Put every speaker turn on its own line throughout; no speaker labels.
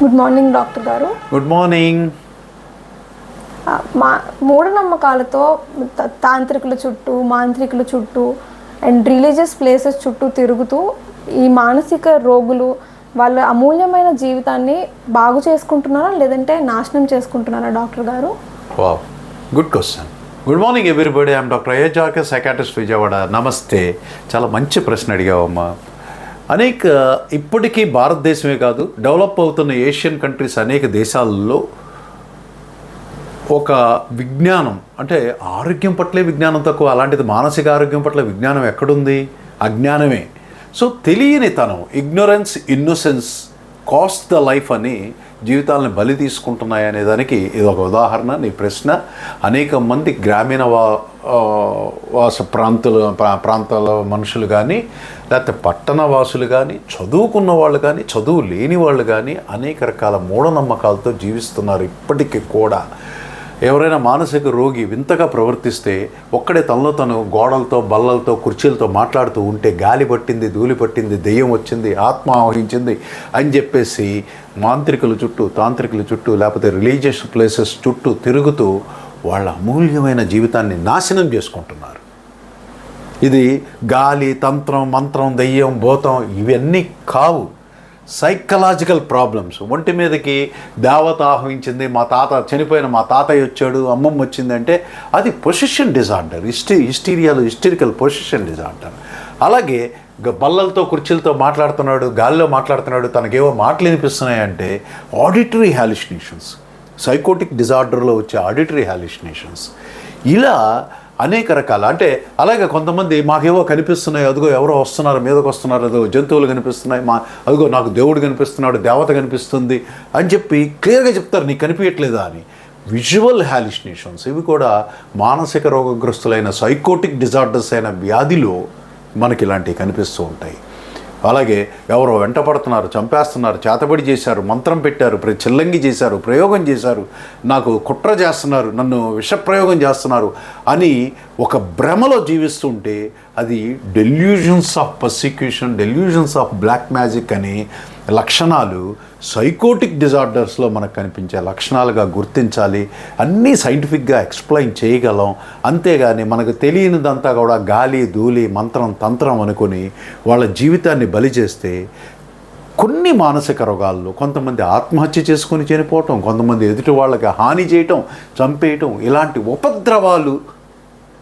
Good morning doctor గారు.
Good morning
మా మూఢనమ్మకాలతో తాంత్రికుల చుట్టూ మాంత్రికుల చుట్టూ అండ్ రిలీజియస్ ప్లేసెస్ చుట్టూ తిరుగుతూ ఈ మానసిక రోగులు వాళ్ళ అమూల్యమైన జీవితాన్ని బాగు చేసుకుంటున్నారా లేదంటే నాశనం చేసుకుంటున్నారా డాక్టర్ గారు?
Good question good morning everybody I'm doctor Iyer జార్కే psychiatrist Vijayawada నమస్తే చాలా మంచి ప్రశ్న అడిగావమ్మా. అనేక ఇప్పటికీ భారతదేశమే కాదు డెవలప్ అవుతున్న ఏషియన్ కంట్రీస్ అనేక దేశాల్లో ఒక విజ్ఞానం అంటే ఆరోగ్యం పట్లే విజ్ఞానం తక్కువ అలాంటిది మానసిక ఆరోగ్యం పట్ల విజ్ఞానం ఎక్కడుంది? అజ్ఞానమే. సో తెలియని తనం ignorance innocence cost the life అని జీవితాలను బలి తీసుకుంటున్నాయి అనే దానికి ఇది ఒక ఉదాహరణ నీ ప్రశ్న. అనేక మంది గ్రామీణ వా వాస ప్రాంతాల ప్రా- ప్రాంతాల మనుషులు కానీ లేకపోతే పట్టణ వాసులు కానీ చదువుకున్న వాళ్ళు కానీ చదువు లేని వాళ్ళు కానీ అనేక రకాల మూఢనమ్మకాలతో జీవిస్తున్నారు ఇప్పటికీ కూడా. ఎవరైనా మానసిక రోగి వింతగా ప్రవర్తిస్తే ఒక్కడే తనలో తను గోడలతో బల్లలతో కుర్చీలతో మాట్లాడుతూ ఉంటే గాలి పట్టింది ధూళి పట్టింది దెయ్యం వచ్చింది ఆత్మ ఆవహించింది అని చెప్పేసి మాంత్రికుల చుట్టూ తాంత్రికుల చుట్టూ లేకపోతే రిలీజియస్ ప్లేసెస్ చుట్టూ తిరుగుతూ వాళ్ళ అమూల్యమైన జీవితాన్ని నాశనం చేసుకుంటున్నారు. ఇది గాలి తంత్రం మంత్రం దెయ్యం భూతం ఇవన్నీ కావు. సైకలాజికల్ ప్రాబ్లమ్స్ ఒంటి మీదకి దేవత ఆహ్వించింది మా తాత చనిపోయిన మా తాతయ్య వచ్చాడు అమ్మమ్మ వచ్చిందంటే అది పొసిషన్ డిజార్డర్ హిస్టీ హిస్టీరియాలో హిస్టరికల్ పొసిషన్ డిజార్డర్ అలాగే బల్లలతో కుర్చీలతో మాట్లాడుతున్నాడు గాలిలో మాట్లాడుతున్నాడు తనకేవో మాటలు వినిపిస్తున్నాయంటే ఆడిటరీ హాలిసినేషన్స్ సైకోటిక్ డిజార్డర్లో వచ్చే ఆడిటరీ హాలిసినేషన్స్ ఇలా అనేక రకాల అంటే అలాగే కొంతమంది మాకేవో కనిపిస్తున్నాయి అదిగో ఎవరో వస్తున్నారు మీదకి వస్తున్నారు అదిగో జంతువులు కనిపిస్తున్నాయి మా అదిగో నాకు దేవుడు కనిపిస్తున్నాడు దేవత కనిపిస్తుంది అని చెప్పి క్లియర్గా చెప్తారు నీకు కనిపించట్లేదా అని. విజువల్ హాలిసినేషన్స్ ఇవి కూడా మానసిక రోగగ్రస్తులైన సైకోటిక్ డిజార్డర్స్ అయిన వ్యాధిలో మనకి ఇలాంటివి కనిపిస్తూ ఉంటాయి. అలాగే ఎవరో వెంట పడుతున్నారు చంపేస్తున్నారు చేతబడి చేశారు మంత్రం పెట్టారు ప్ర చిల్లంగి చేశారు ప్రయోగం చేశారు నాకు కుట్ర చేస్తున్నారు నన్ను విషప్రయోగం చేస్తున్నారు అని ఒక భ్రమలో జీవిస్తుంటే అది delusions of persecution delusions of black magic అని లక్షణాలు సైకోటిక్ డిజార్డర్స్లో మనకు కనిపించే లక్షణాలుగా గుర్తించాలి. అన్నీ సైంటిఫిక్గా ఎక్స్ప్లెయిన్ చేయగలం. అంతేగాని మనకు తెలియనిదంతా కూడా గాలి ధూళి మంత్రం తంత్రం అనుకొని వాళ్ళ జీవితాన్ని బలి చేస్తే కొన్ని మానసిక రోగాల్లో కొంతమంది ఆత్మహత్య చేసుకొని చనిపోవటం కొంతమంది ఎదుటి వాళ్ళకి హాని చేయటం చంపేయటం ఇలాంటి ఉపద్రవాలు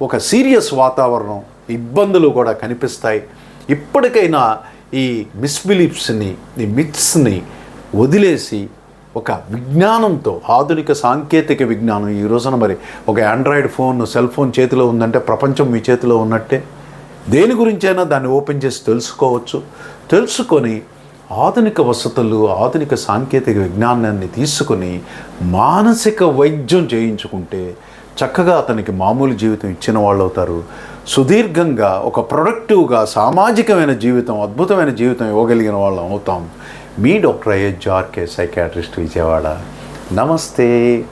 ఒక సీరియస్ వాతావరణం ఇబ్బందులు కూడా కనిపిస్తాయి. ఇప్పటికైనా ఈ మిస్బిలీఫ్స్ని ఈ మిత్స్ని వదిలేసి ఒక విజ్ఞానంతో ఆధునిక సాంకేతిక విజ్ఞానం ఈ రోజున మరి ఒక ఆండ్రాయిడ్ ఫోన్ సెల్ ఫోన్ చేతిలో ఉందంటే ప్రపంచం మీ చేతిలో ఉన్నట్టే. దేని గురించైనా దాన్ని ఓపెన్ చేసి తెలుసుకోవచ్చు. తెలుసుకొని ఆధునిక వసతులు ఆధునిక సాంకేతిక విజ్ఞానాన్ని తీసుకొని మానసిక వైద్యం చేయించుకుంటే చక్కగా అతనికి మామూలు జీవితం ఇచ్చిన వాళ్ళు అవుతారు సుదీర్ఘంగా ఒక ప్రొడక్టివ్గా సామాజికమైన జీవితం అద్భుతమైన జీవితం ఇవ్వగలిగిన వాళ్ళం అవుతాం. మీ డాక్టర్ అయ్యే జార్కే సైకాట్రిస్ట్ విజయవాడ. నమస్తే.